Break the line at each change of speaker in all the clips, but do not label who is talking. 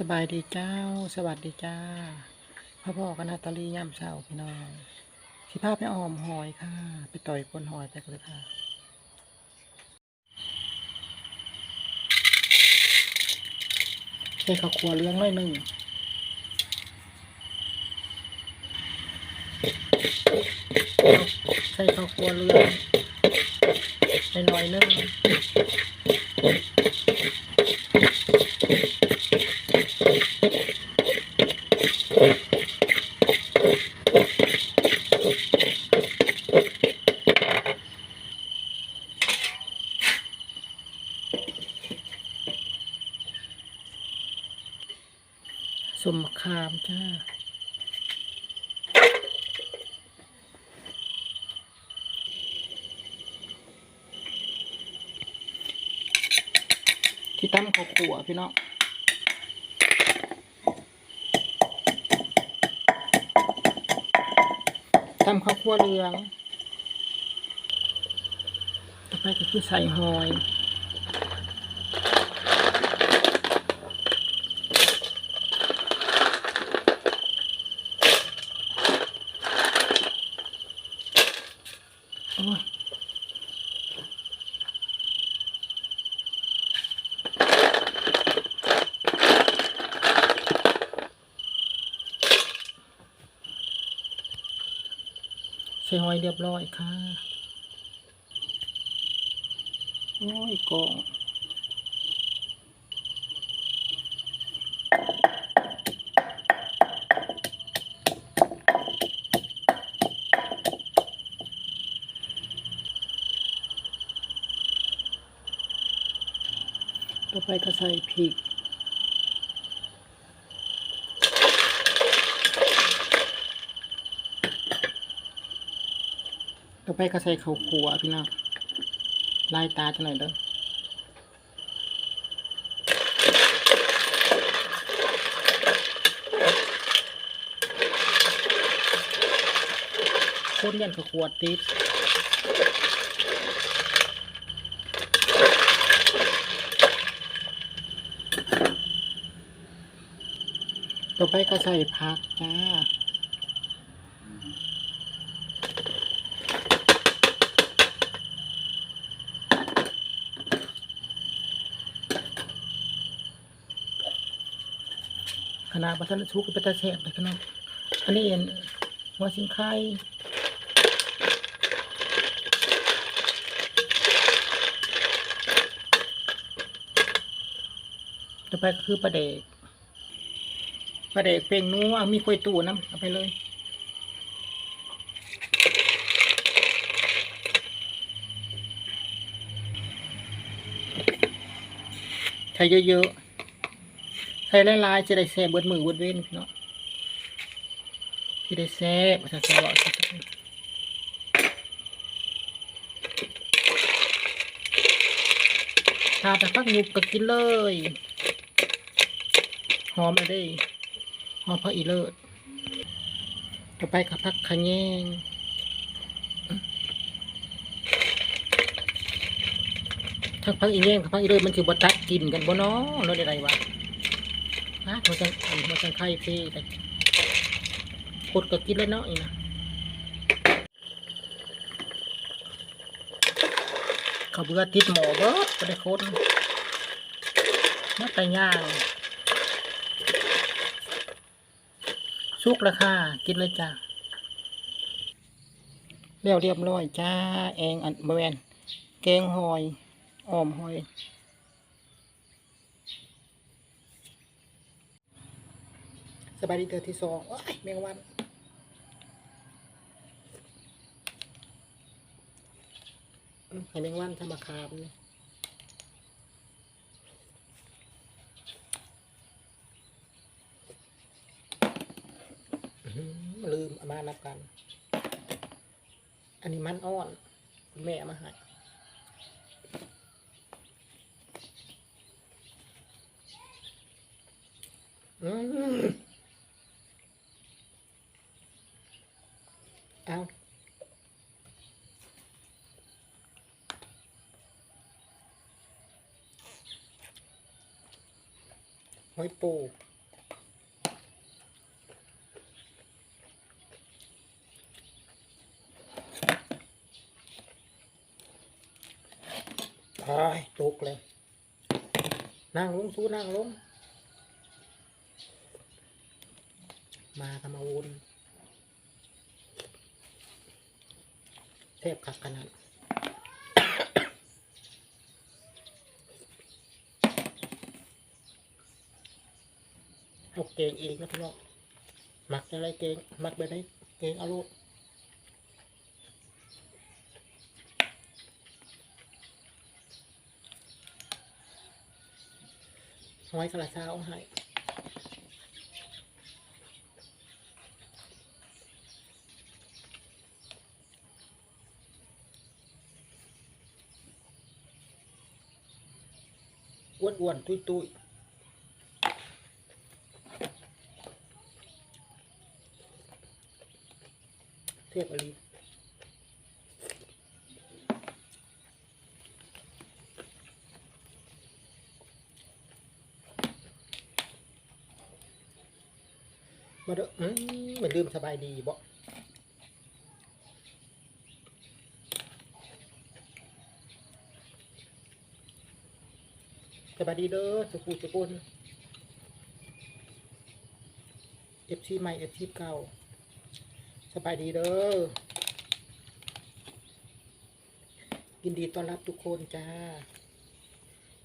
สบายดีเจ้า สวัสดีจ้าพ่อพ่อกันนาตาลีย่ำเช้าพี่น้องสิพาพไปออมหอยค่ะ ไปต่อยก้นหอยไปกันเลยค่ะใส่ข้าวคั่วเลี้ยงหน้อยหนึ่งใส่ข้าวคั่วเลี้ยงหน่อยหนึง จ้าที่ตั้มข้าวขัวพี่น้องตั้มข้าวคั่วเหลือง ต่อไปก็คือใส่หอย ใส่หอยเรียบร้อยค่ะ โอ้ยกองต่อไปก็ใส่พริก ต่อไปก็ใส่ข้าวคั่วพี่น้องลายตาจังหน่อยเด้อคนยันข้าวคั่วติดต่อไปก็ใส่ผักจ้า นาบัตรทุกข์ก็เป็นตาแสบเลยขนาดอันนี้เอ็นหัวสิงไข่ต่อไปก็คือปลาเด็กปลาเด็กเป่งนัวมีกล้วยตู่น้ำเอาไปเลยใช้เยอะๆ ส่หลายๆจะได้แซ่บเบิดมือเบิดเว้นพี่เนาะที่ได้แซ่บภาษาสวะถ้าแต่พักยุบก็กินเลย หอมมาได้หอมพระอีเลิศต่อไปกับพักขะแยงถ้าพักอีแยงกับพักอีเลิศมันคือบตัดกินกันบ่เนาะเราได้ไรวะ ฮะมันจะมันจะไข่เฟ่แต่กดก็กินแล้วเนาะอีนะเขาเบื่อติดหมอเบิดก็ได้คนมาแต่ย่างสุกแล้วค่ะกินเลยจ้าเรียวเรียบร้อยจ้า แองอันบแวนแกงหอยอ้อมหอย บายดีเดือที่สองโอ้ยแมงวันอืมให้แมงวันทำมคามนี่ลืมเอามานับกัน อันนี้มันอ่อนคุณแม่มาให้อืม เอาหอยปูพายตกเลย นั่งลงสู้นั่งลง มาทำอาวุธ ทพขักขนาดเอาเกงเองนะพี่น้องหมักอะไรเกงหมักไปได้เกงเอาลูกห้อยกระซาเอาให้ อ้วนๆ ตุ้ยๆ เทียบอะไรมาเด้อมเหมือนลืมสบายดีบ่ บายดีเด้อสุขุสุกุนเอฟซีใหม่เอฟซีเก่าสบายดีเด้อยินดีต้อนรับทุกคนจ้า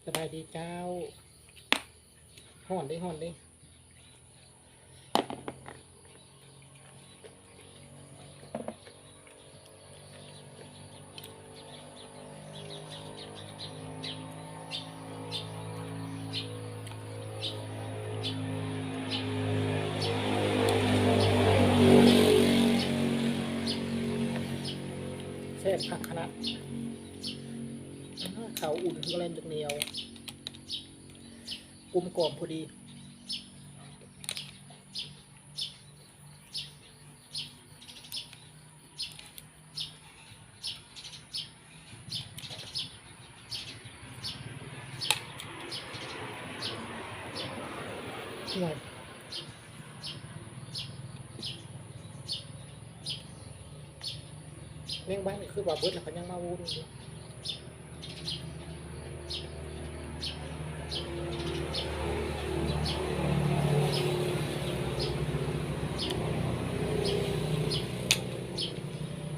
สบายดีเจ้าห่อนได้ห่อนได้ ซ่บผักขนาดอ้าเขาอุ่นก็เล่นจากเหนียวกลมกล่อมพอดีหน่อยเลี้ยงบ้านนี่คือว่าเบิดแล้ วเขาวุ่น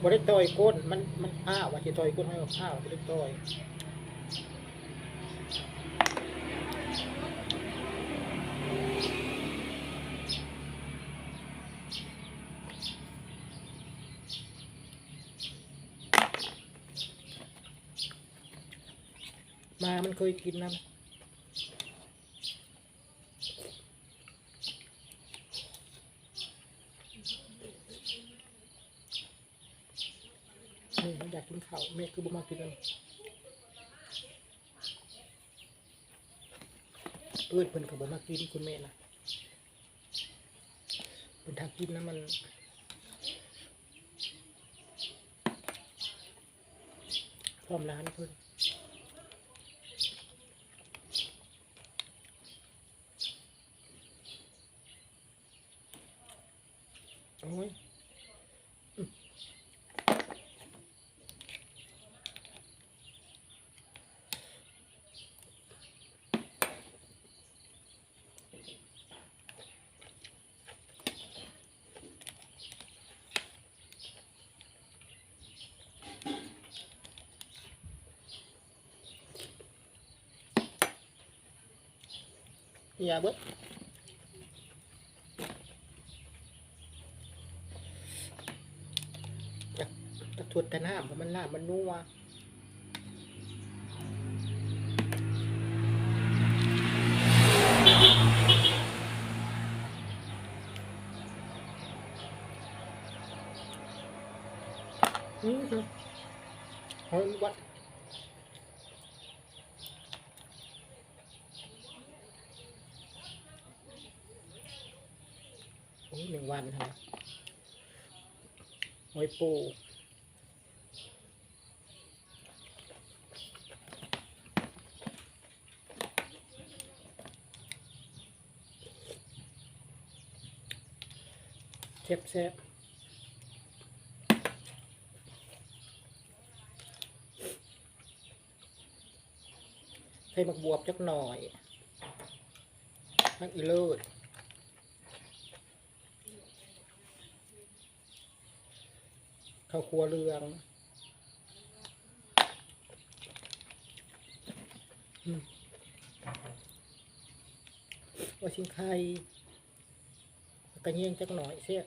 บริต่อยก้นมันมันอ้าวว่าจะต่อยก้นให้กับข้าวบริต่อย เคยกินนะนี่อยากกินข้าวแม่คือบ่มากินเลยเพื่อนเพิ่นก็บ่มากินคุณแม่นะเพิ่นถ้ากินนะมันพร้อมร้านเพิ่น ย่าเบิดจากจากทวดแต่น้ำเพราะมันลาบมันนัวอืม วยปูเจ็บแซ่บใส่มักบวบจักหน่อยมักอีเลิศ ข้าวครัวเรืองว่าชิงไข่กระเยียงจักหน่อยเสีย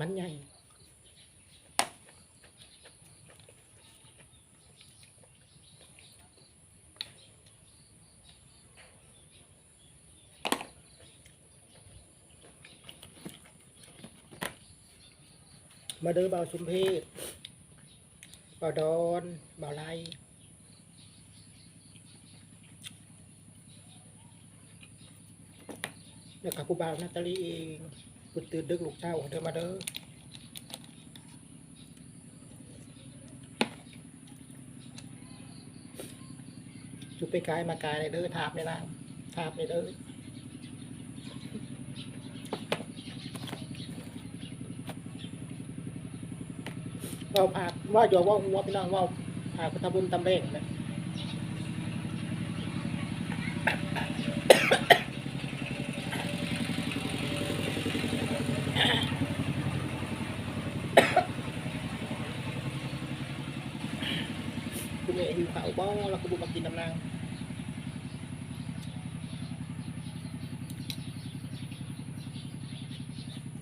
มันใหญ่มาเด้อบ่าวสุมเพศบ่าวดอนบ่าวไลแล้วกับผู้บ่าวนาตาลีเอง คุณตื่นดึกลูกเจ้าเด้อมาเด้อจุไปกายมากายเลยเด้อทาบเลยนะทาบเลยเด้อเราพาว่าอย่าว่าหัวพี่น้องว่าพาพุทธบุญตำเร่งนะคุณเอ๋หิวข้าวบ้เราก็บุมากินน้ำนาง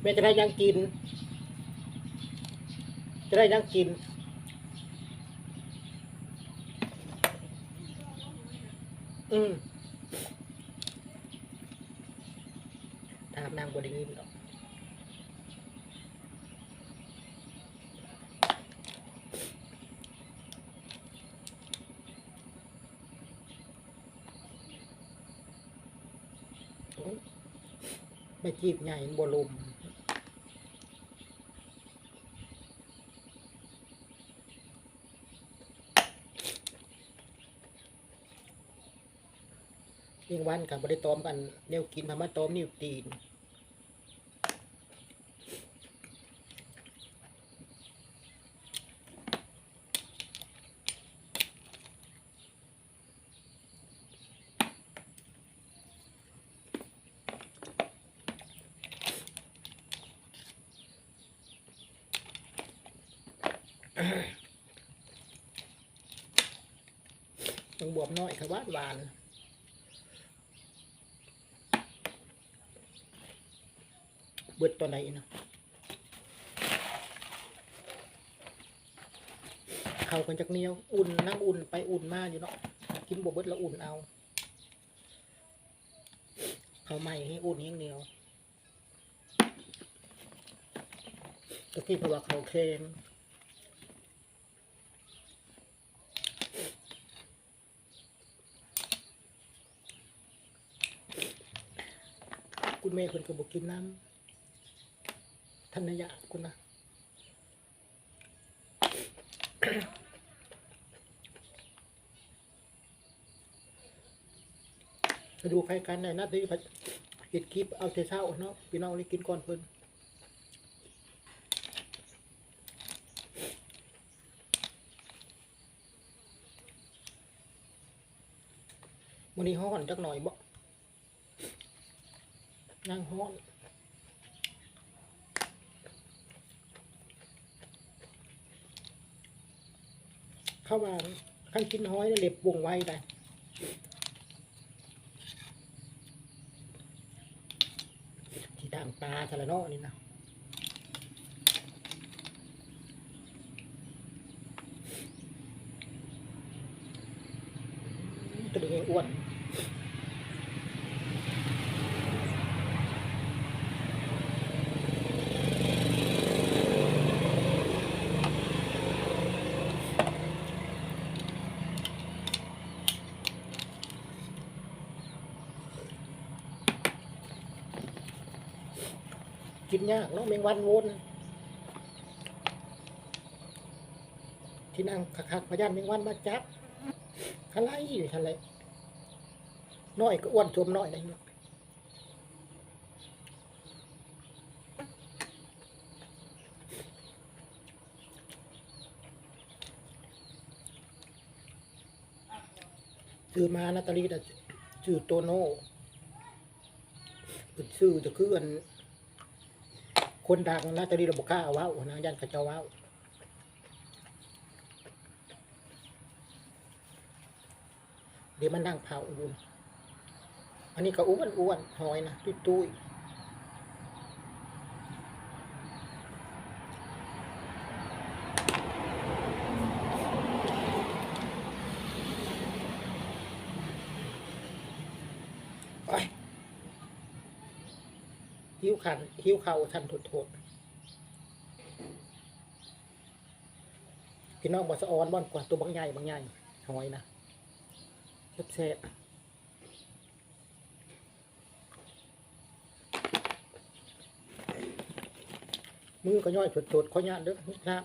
แม่จะได้ยังกิน จะได้ยังกินอืมถามนางบไดียินหรอกโอ๊ย ไม่จีบใหญ่บลุมยิ่งวันกับบริตอมกันเนวกินพามาตอมนิ้วตีน บวบน้อยค่ะหวานหวานเบิดตอนไหนนะเขากันจากเนียวอุ่นน้ำอุ่นไปอุ่นมาอยู่เนาะกินบวเบิดแล้วอุ่นเอา เขาใหม่ให้อุ่นให้เหนียวก็ที่เพราะว่าเขาเค็ม คุณแม่คนก็บอกกินน้ำท่านนายะคุณนะดูใครกันในนัดที่เห็ดคลิปเอาเทเช้าเนาะพี่น้องเลยกินก่อนเพิ่นวันนี้ฮ้อนจักหน่อยบ่ นั่งห้อนเข้ามาขั้นกินห้อยเล็บวงไว้ได้ที่ด่างปลาทะเลนอนี่นะ กินยากเนาะแมงวันวนที่นั่งคักๆพยานแมงวันมาจับอะไรอยู่ทะเลน้อยก็อ้วนทวมน้อยอะไรเนาะซื้อมานาตาลีแต่ชื่อโตโน่เป็นชื่อจะคืออัน คนดังนาตาลีระบบกล้าว้าวนะยันกระเจ้าว้าวเดี๋ยวมันนั่งเผาอยู่อันนี้ก็อ้วนอ้วนหอยนะตุ้ยตุ้ยไป หิวขันหิวเข่าทันทุดโทษพี่น้องบอสออนบ่อนกว่าตัวบางใหญ่บางใหญ่หอยนะเซ่บๆมือก็ย่อยทุดๆขอยานเด้อนะ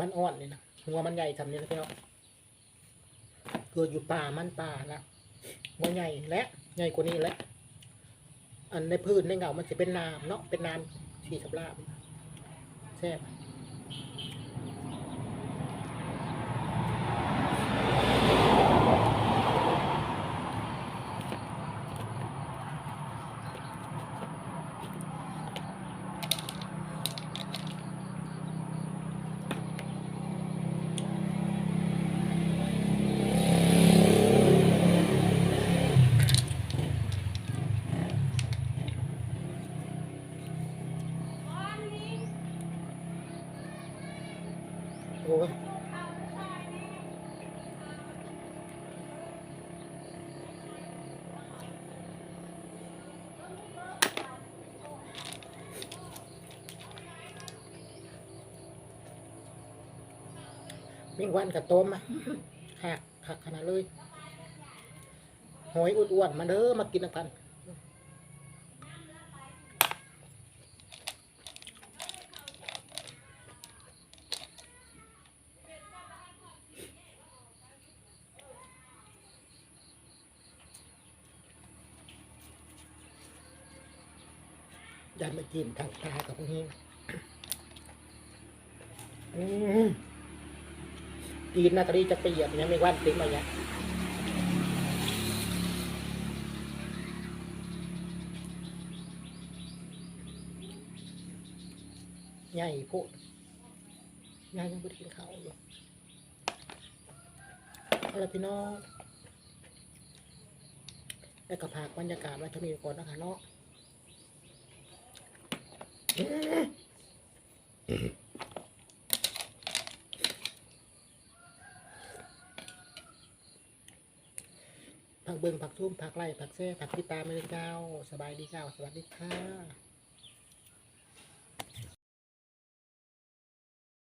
มันอ่อนนี่นะหัวมันใหญ่ทำนี่นะพี่น้องเกิดอยู่ป่ามันป่าละบ่ใหญ่และใหญ่กว่านี้และ อันในพื้นในเงามันจะเป็นน้ำเนาะเป็นน้ำที่สำราบแซ่บโอ้ย มีวันกับต้มอะหักหักขนาดเลยหอยอ้วนๆมาเด้อมากินกันยันมากินทางตากับพวกนี้อืม กินนาตาลีจะเปียกเนี่ยไม่วันติ้งมาเนี่ยใหญ่โพดใหญ่ยังไม่ได้กินข้าวอยู่เอาละพี่น้องแล้วก็พากบรรยากาศไว้เท่านี้ก่อนนะคะเนาะ เบิ่งผักทุ่มผักไร่ผักแซ่ผักพิตาไม่ได้เจ้า สบายดีเจ้า สวัสดีค่ะ